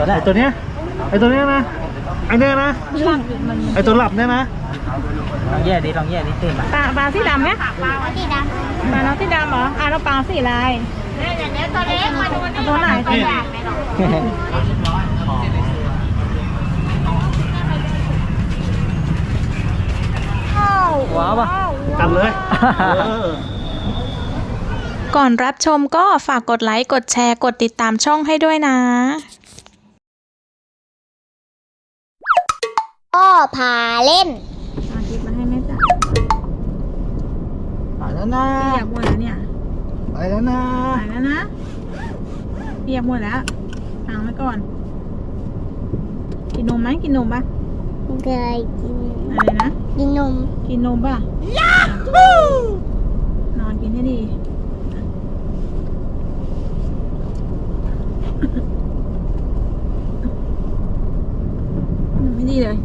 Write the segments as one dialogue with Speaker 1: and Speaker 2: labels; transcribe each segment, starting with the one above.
Speaker 1: ตัวไหน
Speaker 2: ไอตัวเนี้ยไอตัวเนี้ยนะไอเนี้ยนะไอตัวหลับเนี่ยนะ
Speaker 1: ลองแย่ดิลองแย่ดิตื่นมา
Speaker 3: ปลาปลาสีดำไหม
Speaker 4: ปลาสีดำ
Speaker 3: ปลาน้องสีดำเหรออะแล้วปลาสีอะไร
Speaker 4: เนี่ยอย่างเนี้ยตัวเล็กมาดูนี่
Speaker 3: ตัวไหน
Speaker 4: ตัวใหญ่ไหมหรอ
Speaker 1: ว้าวป่ะ
Speaker 2: จับเลยเออ
Speaker 5: ก่อนรับชมก็ฝากกดไลค์ กดแชร์ กดติดตามช่องให้ด้วยนะ
Speaker 4: พ่อพาเล่น
Speaker 3: เอาคลิปมาให้แม่จ้ะ
Speaker 1: ไปแล้วนะ
Speaker 3: เปียกหมดแล้วเนี่ย
Speaker 1: ไปแล้วนะ
Speaker 3: หายแล้วนะเปียกหมดแล้วทางไว้ก่อน กินนมไหมกินนมปะ
Speaker 4: เคยกิน
Speaker 3: อะไรนะ
Speaker 4: กินนม
Speaker 3: กินนมป่ะนอนกินให้ดี ไม่ดีเลย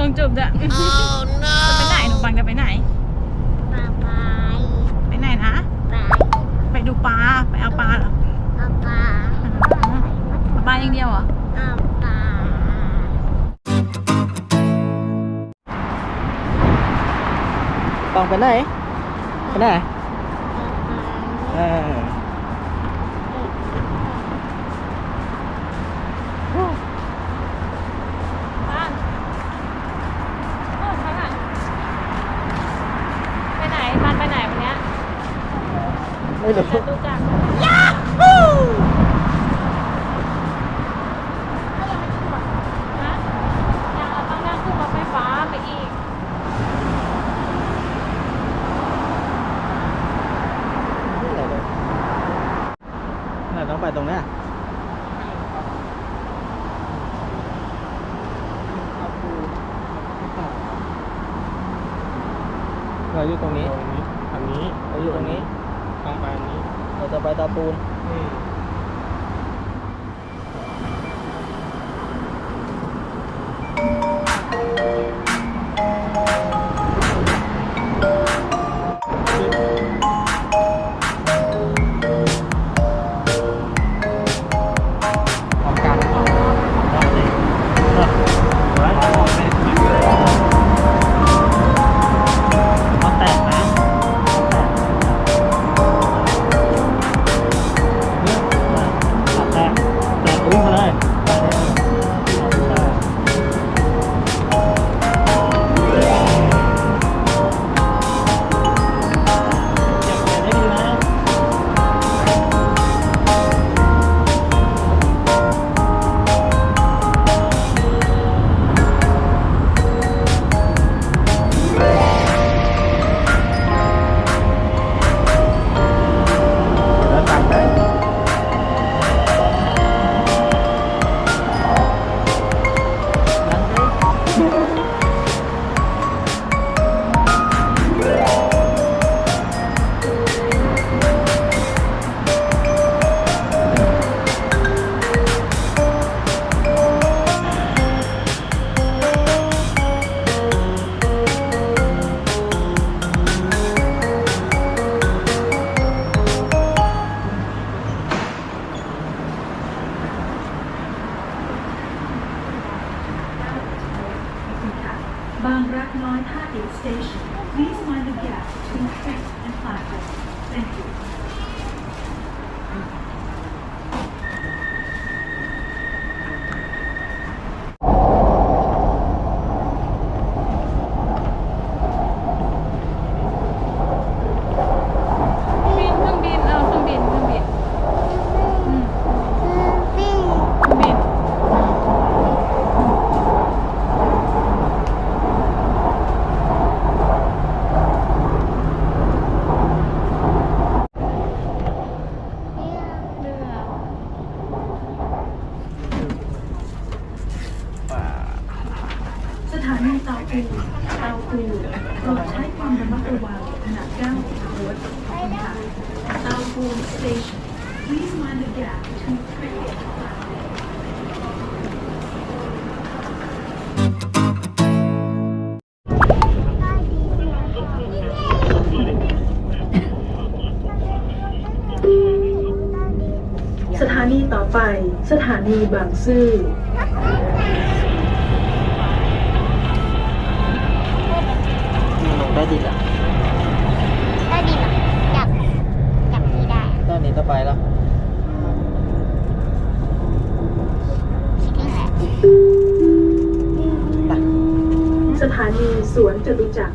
Speaker 4: ท
Speaker 1: ร
Speaker 4: ง
Speaker 3: จบจ้ะจะไปไหนหนูปังจะไปไหนไปไหนนะไปดูปลา ไปเอาปลาเหรอเอาปลาอย่างเดียวเหรอ
Speaker 1: ต้องไปไหน ไปไหน เออ
Speaker 3: บ้าน
Speaker 1: ไม่รู้
Speaker 6: สถานีบางซื่อ
Speaker 1: ลงได้ดีละ
Speaker 4: ได้ดีเหรอจับจับที่ได้
Speaker 1: ตอนนี้ต้องไปแล้ว
Speaker 4: คิดยังไง
Speaker 1: ไป
Speaker 6: สถานีสวนจตุจักร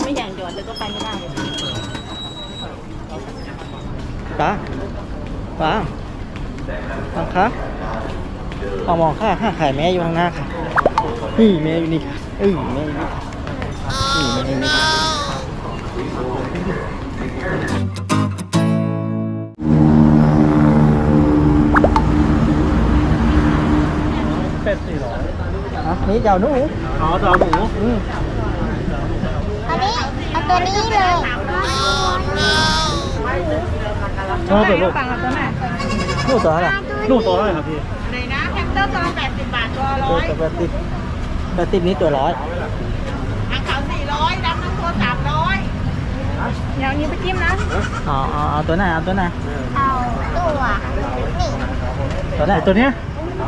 Speaker 3: ไม่อย่างหยอดเลยก็ไปไม่ได้เลย
Speaker 1: ป้าป้าป้าครับเอา มองข้าข้าขายแม่อยู่ข้างหน้าค่ะนี่แม่อยู่นี่ค่ะเออแม่อยู่นี่ค่ะนี่แม่อยู่นี่ค่ะ
Speaker 2: เป็ดสี่ร้อย
Speaker 1: อะนี่เจ้าหนู
Speaker 2: อ๋อจะเอาหมู
Speaker 1: อืม
Speaker 4: อันนี้เอาตัวนี้เลย
Speaker 2: ชอบเป็ดลูก
Speaker 3: ฟังเราตัวไหน
Speaker 1: หนูตัวอะไร
Speaker 2: ลูกตัวเท่าไหร่ครับพี่
Speaker 3: เลยนะแฮมสเตอร์ตัวละแปดสิบบาทตัว
Speaker 1: เอ
Speaker 3: ร้
Speaker 1: อ
Speaker 3: อย
Speaker 1: ตัวแปดสิบแปดสิบนี้ตัวร้อย
Speaker 3: อังเขาสี่ร้อยดำน้ำตัวสามร้อยเดี๋ยวนี้ไปจิ้มนะ
Speaker 1: เอาเอาเอาตัวไหนเอาตัวไหน
Speaker 4: เอาตัวนี่
Speaker 1: ตัวไหน
Speaker 2: ไอตัวเนี้ย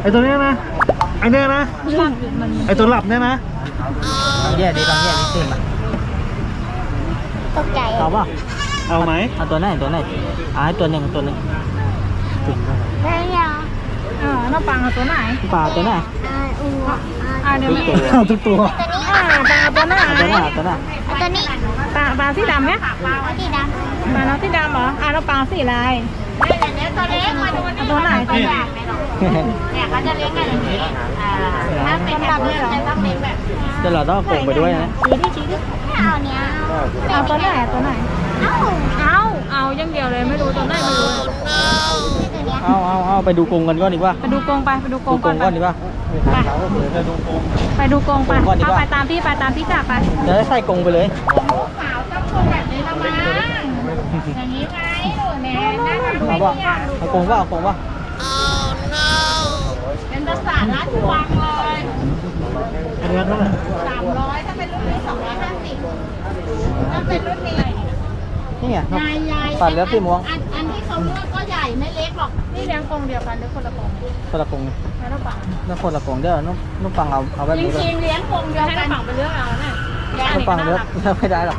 Speaker 2: ไอตัวเนี้ยนะไอเนี้ยนะไอตัวหลับเนี่ยนะ
Speaker 1: ลองแยกดิลองแยกดิสิมา
Speaker 4: ตกใจ
Speaker 1: เอาเปล่า
Speaker 2: เอาไหม
Speaker 1: เอาตัวไหนตัวไหนเอาให้ตัวหนึ่งตัวหนึ่ง
Speaker 4: ได้
Speaker 7: แล้ว น้องปังเอาตัวไหน
Speaker 1: ปลาตัวไหน
Speaker 4: อ่าอูอะ
Speaker 7: อ่าเดี๋ยว
Speaker 1: ทุก
Speaker 7: แม่
Speaker 1: ตัวทุกตัว
Speaker 7: อ่าปังเอาตัวไหน
Speaker 1: ตัวไหนตัวไหน
Speaker 4: เอาตัวนี้
Speaker 7: ปลาปลาสีดำไหม
Speaker 4: สีดำ
Speaker 7: ปลาน้องสีดำเหรออ่าน้องปังสีอะไร
Speaker 4: ไม่แต่เนี้ยตัวเล็กมาดูนี่
Speaker 7: ตัวไหน
Speaker 4: ตัวใหญ่ไม่หรอกเนี่ยเขาจะเลี้ยงกันอย่างนี้อ่าถ้าเป็นแบบนี้จะต้องเลี้ยงแบบ
Speaker 1: เดี๋ยวเราต้องเอากรงไปด้วยนะ
Speaker 7: ชี้ดิชี้ดิ
Speaker 4: ไม่เอาเนี้ย
Speaker 7: เอาตัวไหนเอาตัวไหน
Speaker 4: เอ้า
Speaker 7: เอาเอาอย่างเดียวเลยไม่รู้ตัวไหนไม่รู้
Speaker 4: ตัวเนี้ย
Speaker 1: เอาเอาเอาไปดูกรงกันก่อนดีกว่า
Speaker 7: ไปดูกรงไปไปดูกร
Speaker 1: ดู
Speaker 7: ง
Speaker 1: กรง
Speaker 7: ไป
Speaker 1: ก่อนดีกว่า
Speaker 7: ไป
Speaker 1: ไปดูกรง
Speaker 7: ไปดูกรงไป
Speaker 1: กรงก่อนดีก
Speaker 7: เอา
Speaker 1: ว่า
Speaker 7: ไปตามพี่ไปตามพี่กลับไป
Speaker 1: เดี๋ยวใส่กรงไปเลย
Speaker 7: ขาวต้องกรงแบบนี้ละมั้งอย่างนี้ไงหนูแน่น่าจะดู
Speaker 1: เอาป่ะเอากรงป่ะเอากรงป่ะ
Speaker 7: เป็นภาษาราชวังเลย
Speaker 1: อันนี้เท่าไหร่
Speaker 7: สามร้อยถ้าเป็นรุ่นนี้สองร้อยห้าสิบถ้าเป็นรุ่นนี้
Speaker 1: นี่ไง
Speaker 7: ใหญ่ใหญ่
Speaker 1: ปัดแล้วสีม่วง
Speaker 7: อันอันที่เขาเลือกก็ใหญ่ไม่เล็กหรอก นี่เลี้ยงกรงเดียวกันหรือคนละกรง
Speaker 1: คนละกรง
Speaker 7: ให้เราปัง
Speaker 1: แล้วคนละกรงเดี๋ยวนุ่มนุ่มฟังเอาเอาแบบ
Speaker 7: จ
Speaker 1: นี้เลย
Speaker 7: ริงๆเลี้ยงกรงเดียวให้เราปังไปเลือกเอาเนี่ย
Speaker 1: นุ่มฟังเลือกเลือกไม่ได้หรอก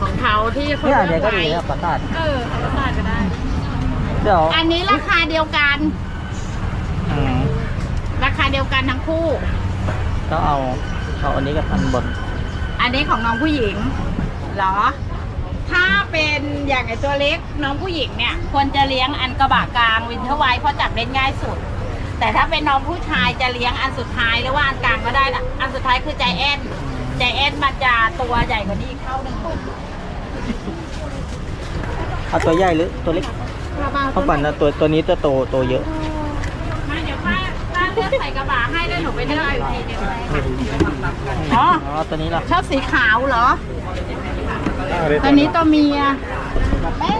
Speaker 7: ของเขาที่เขา
Speaker 1: นี่
Speaker 7: เลื
Speaker 1: อั
Speaker 7: อนก
Speaker 1: นี้ก็
Speaker 7: ไว้
Speaker 1: ดีนะประสาท
Speaker 7: เออเขาตัดก็ได้
Speaker 1: เดี๋ยว
Speaker 7: อันนี้ราคาเดียวกัน
Speaker 1: อืม
Speaker 7: ราคาเดียวกันทั้งคู่
Speaker 1: ต้องเอาเอาอันนี้กับอันบน
Speaker 7: อันนี้ของน้องผู้หญิงเหรอ ถ้าเป็นอย่างไอตัวเล็กน้องผู้หญิงเนี่ยควรจะเลี้ยงอันกระบะกลางวินเทอร์ไวท์เพราะจับเล่นง่ายสุด แต่ถ้าเป็นน้องผู้ชายจะเลี้ยงอันสุดท้ายหรือว่าอันกลางก็ได้ละอันสุดท้ายคือใจแอนใจแอนมันจะตัวใหญ่กว่านี้อีกเท่าหนึ่ง
Speaker 1: เอาตัวใหญ่หรือตัวเล็กเขาปั่นนะตัวตัวนี้จะโตโตเยอะ
Speaker 7: มาเดี๋ยวป้าป้าเลือกใส่กระบะให้แล้วหนูไปเลือกอีกทีหนึงอ๋อ
Speaker 1: อ๋อตัวนี้ล่ะ
Speaker 7: ชอบสีขาวเหรอ อันนี้ตัวเมียเอ๊ะ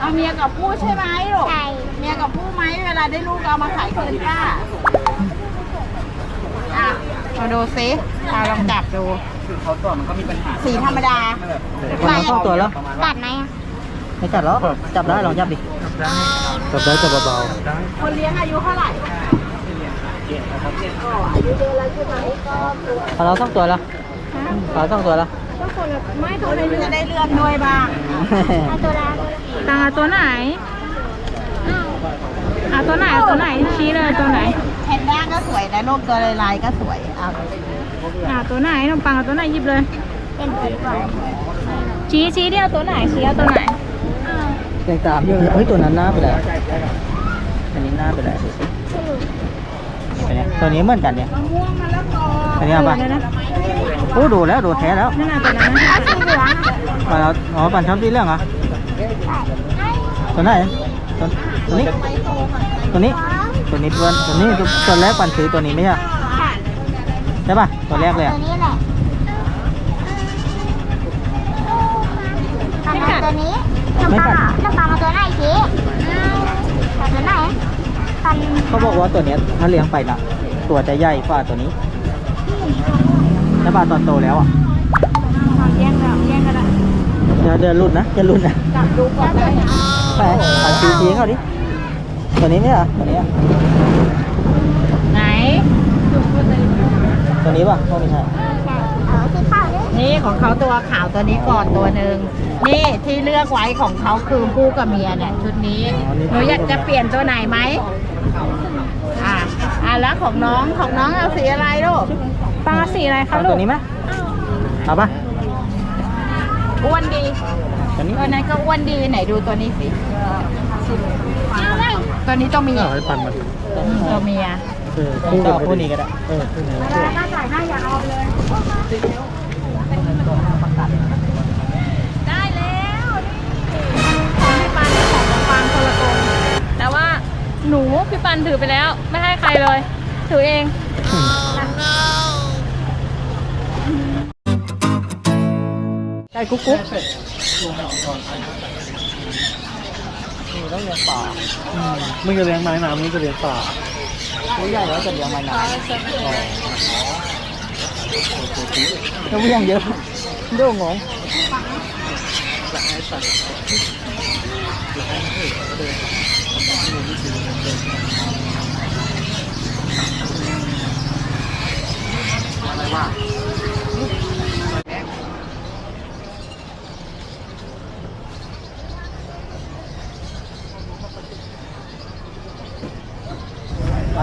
Speaker 7: เอาเมียกับผู้ใช่ไหมลูก
Speaker 4: ใช่
Speaker 7: เมียกับผู้ไหมเวลาได้ลูกเอามาขายคืนป้าอะมาดูซิเอาลองจับดูสีธรรมดา
Speaker 1: มันเอาเข้าตัวแล้ว
Speaker 4: ตัดไหมอะ
Speaker 1: ไม่จับแล้วจับได้ลองจับดิจับได้จับเบา
Speaker 7: คนเลี้ยงอายุเท่าไหร่
Speaker 1: ๆเอาเราต้องตัวแล้วเราต้องตัวแล้ว
Speaker 7: ไม่เขาได้เลือดได้เลือดด้วยบ้าง
Speaker 4: เอาตัวละ
Speaker 7: ตังเอาตัวไหนเอาตัวไหนเอาตัวไหนชี้เลยตัวไหนแพนด้าก็สวยนะลูกตัวลายๆก็สวยเอาอ่าตัวไหนน้องปังเอาตัวไหนหยิบเลย
Speaker 4: เป็นสีก่อน
Speaker 7: ชี้ชี้เดียวตัวไหนชี้เอาตัวไหน
Speaker 1: ยังตามอยู่เฮ้ยตัวนั้นหน้าไปแล้วอันนี้หน้าไปแล้วดูสิอันเนี้ยตัวนี้เหมือนกันเนี่ย
Speaker 7: มะม่วงมะละกอ
Speaker 1: อันนี้เอาปะ
Speaker 7: เนะ
Speaker 1: โอ้ดูแล้วดูแท้แล้ว
Speaker 7: นั่นน่ะตัวนั้นนะสีเหลือง
Speaker 1: มาแล้วอ๋อปั่นชอบที่เรื่องเหรอตัวไหนตัวตัวนี้ ตัวนี้ ตัวนี้ตัวตัวนี้ตัวตัวแรกปั่นซื้อตัวนี้ไม่ใช่เหรอใช่ป่ะตัวแรกเลย
Speaker 4: ตั
Speaker 1: อะ
Speaker 4: วนี้แหละทำไมตัวนี้น้ำปลาน้ำปลามาตัวไหนสิเอาตัวไหนตัน
Speaker 1: เขาบอกว่าตัวเนี้ยถ้าเลี้ยงไปนะตัวจะใหญ่กว่าตัวนี้ ใช่ป่ะตอนโตแล้วอะ
Speaker 7: แย่งแล้วแย่งกันละ
Speaker 1: เดี๋ยวเดี๋ยวรุ่นนะจะรุ่นนะ
Speaker 7: จับดูก่อนได้
Speaker 1: ไปปั่นซื้อทีเขาดิตัวนี้ไม่เหรอตัวนี้อะ
Speaker 7: ไหน
Speaker 1: ตัวนี้ป่ะก็ไม่ใช่
Speaker 4: เอาสีขาวด้วย
Speaker 7: นี่ของเขาตัวขาวตัวนี้ก่อนตัวหนึ่งนี่ที่เลือกไว้ของเขาคือคู่กับเมียเนี่ยชุดนี้หนูอยากจะเปลี่ยนตัวไหนไหมอ่า อ่าแล้วของน้องของน้องเอาสีอะไรลูกปลาสีอะไรคะ
Speaker 1: เอา
Speaker 7: ลู
Speaker 1: ตั
Speaker 7: ก
Speaker 1: วนี้ไหมเอาป่ะ
Speaker 7: อ้วนดี
Speaker 1: ตัวนี้
Speaker 7: ตัวนั้นก็อ้วนดีไหนดูตัวนี้สิตัวนี้ตัวเมีย
Speaker 3: ให้ปันมาดู
Speaker 7: ตัวเมีย
Speaker 3: เออ
Speaker 1: คู่กับคู่นี้ก็ได้
Speaker 3: เออคู่นี้
Speaker 7: หนูพี่ปันถือไปแล้ว ไม่ให้ใครเลย ถือเอง
Speaker 1: ไก่กุ๊กกุ๊กต้องเลี้ยงป่า
Speaker 3: มึงจะเลี้ยงไม้น้ำนี่จะเลี้ยงป่า
Speaker 1: ตัวใหญ่แล้วจะเลี้ยงไม้น้ำเขาเลี้งเยอะเรื่องงงจะให้สัตว์จะให้เดิ อั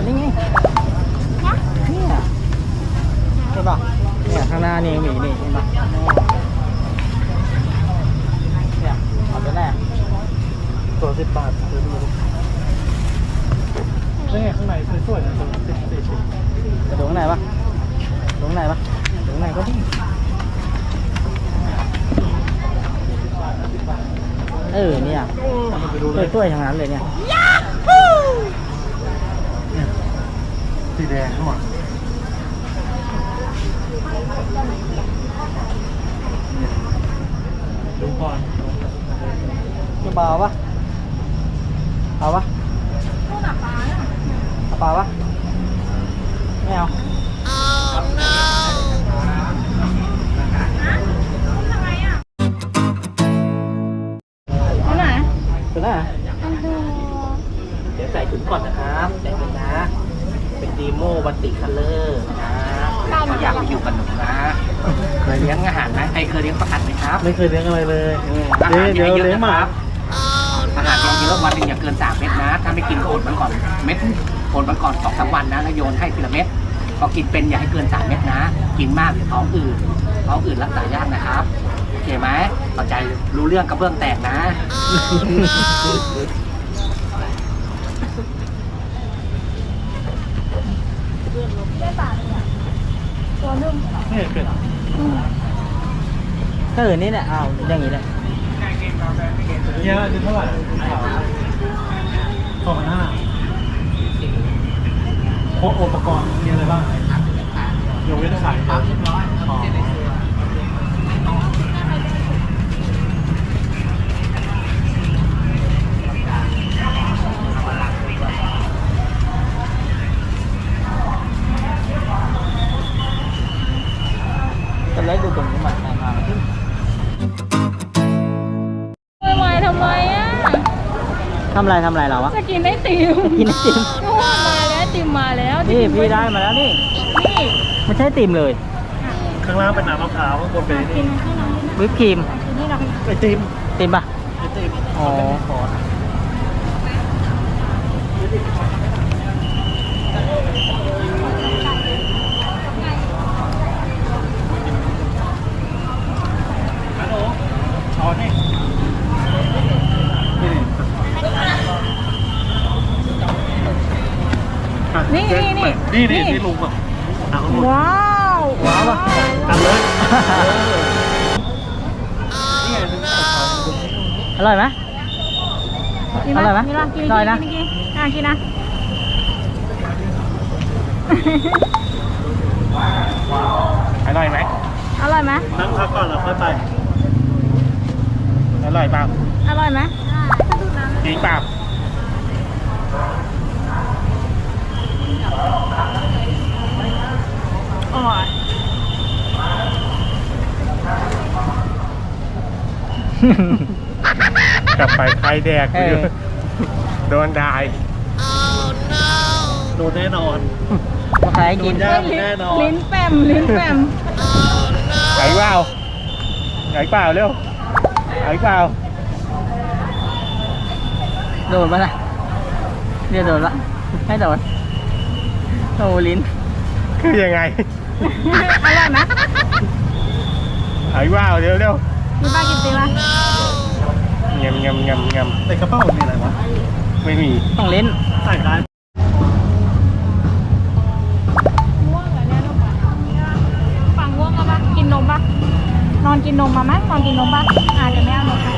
Speaker 1: นนี้เนี่ยใช่ป่ะเนี่ยข้างหน้านี่มีนี่ใช่ป่ะเนี่ยอาไปแรก
Speaker 2: ตัวสิบบาทซื้อดู นี่ไงข้างในสวยๆนะตัวสิบสี่สิบ
Speaker 1: จะดูข้างในปะดูข้างในปะดูข้างในก็ดีเออเนี่ย
Speaker 2: ไปดูเลย
Speaker 1: ช่วยๆทั้งนั้นเลยเนี่ย
Speaker 2: สีแดงด้วยดูก่อน
Speaker 1: จะเบาปะเอาปะเอาเปล่าปะไม่เอา
Speaker 3: เอาไหน
Speaker 1: ตัวไหน
Speaker 4: อันดู
Speaker 1: เดี๋ยวใส่ถุงก่อนนะครับใส่ถุงนะ เป็นดีโมบัติคัลเลอร์นะเขาอยากไปอยู่กับหนูนะ เคยเลี้ยงอาหารไหมใครเคยเลี้ยงประกัดไหมครับ
Speaker 2: ไม่เคยเลี้ยงอะไรเลย
Speaker 1: อา
Speaker 2: เดี๋ย
Speaker 1: หาวร
Speaker 2: เดี๋ยว
Speaker 1: เยอะ
Speaker 2: เลี้ยง
Speaker 1: ๆ
Speaker 2: ห
Speaker 1: นะ
Speaker 2: มา
Speaker 1: ครับอาหารเยอะๆวันหนึงอย่าเกิน3เม็ดนะ ถ้าไม่กินก็อดมันก่อนเม็ด อดมันก่อนสองสามวันนะแล้วโยนให้ทีละเม็ดพอกินเป็นอย่าให้เกิน3เม็ดนะ กินมากเดี๋ยวท้องอืดท้องอืดรักษายากนะครับโอเคไหมเข้าใจรู้เรื่องกระเบื้องแตกนะ
Speaker 2: นี่เป็น
Speaker 1: ก็อื่นนี่แหละอ้าวอย่างนี้แหละ
Speaker 2: เนี่ยอันนี้เท่าไหร่สองพันห้า พกอุปกรณ์มีอะไรบ้างยกเว้นขายครับอ๋อ
Speaker 1: จะเล็กดูตรงนี้มาใครมา
Speaker 3: ทำไมทำไมอะ
Speaker 1: ทำอะไรทำอะไรเราวะ
Speaker 3: จะกินไอติม
Speaker 1: กินไอติม
Speaker 3: ก็ว่า มาแล้วไอติมมาแล้ว
Speaker 1: นี่พี่ได้มาแล้วนี่
Speaker 3: นี่
Speaker 1: ไม่ใช่ไอติมเลย
Speaker 2: ข้างล่างเป็นน้ำมะพร้าวข้างบนเป็นนี่
Speaker 1: วิปครีม
Speaker 3: นี่เรา
Speaker 2: ไอติม
Speaker 1: ติมปะ
Speaker 2: ไอติม
Speaker 1: อ๋อ
Speaker 2: ขอ เอานี่นี่นี่ นี่นี่นี่นี่ลุงแบบเอาข้างบน
Speaker 3: ว้าว
Speaker 1: ว้าวปะ
Speaker 2: ทำเลย
Speaker 1: อร่อยไหม
Speaker 3: กินไหม
Speaker 1: อร่อยไหม
Speaker 3: กินละกิน
Speaker 1: อร่อยนะ
Speaker 3: กินกินอะกินนะ
Speaker 2: อร่อยไหม
Speaker 3: อร่อยไหม
Speaker 2: นั่งพักก่อนแล้วค่อยไป อร่อยเปล่า
Speaker 3: อร่อยไหม
Speaker 2: จริงเปล่า
Speaker 3: อร่อย
Speaker 2: กลับไปใครแดก
Speaker 1: เออ
Speaker 2: โดนดายโดนแน่นอน
Speaker 1: มาใครให้กิน
Speaker 2: โดนย่างแน่นอน
Speaker 3: ลิ้นแป้มลิ้นแป้ม
Speaker 2: ไหนเปล่าไหนเปล่าเร็วไหนเปล่า
Speaker 1: โดนปะนะเรียกโดนละไม่โดนโอ้ลิ้น
Speaker 2: คือยังไง
Speaker 3: อร่อยไหม
Speaker 2: ไหนเปล่าเร็วเร็ว
Speaker 3: มีป้ากินตีไหม
Speaker 2: เงียบเงียบเงียบเงียบในกระเป๋ามีอะไรวะไม่มี
Speaker 1: ต้องลิ้น
Speaker 2: ใส่ได้
Speaker 3: ง่วงเหรอเนี่ยนมปังง่วงแล้วปะกินนมปะนอนกินนมมาไหมนอนกินนมปะอ่าเดี๋ยวแม่เอานมให้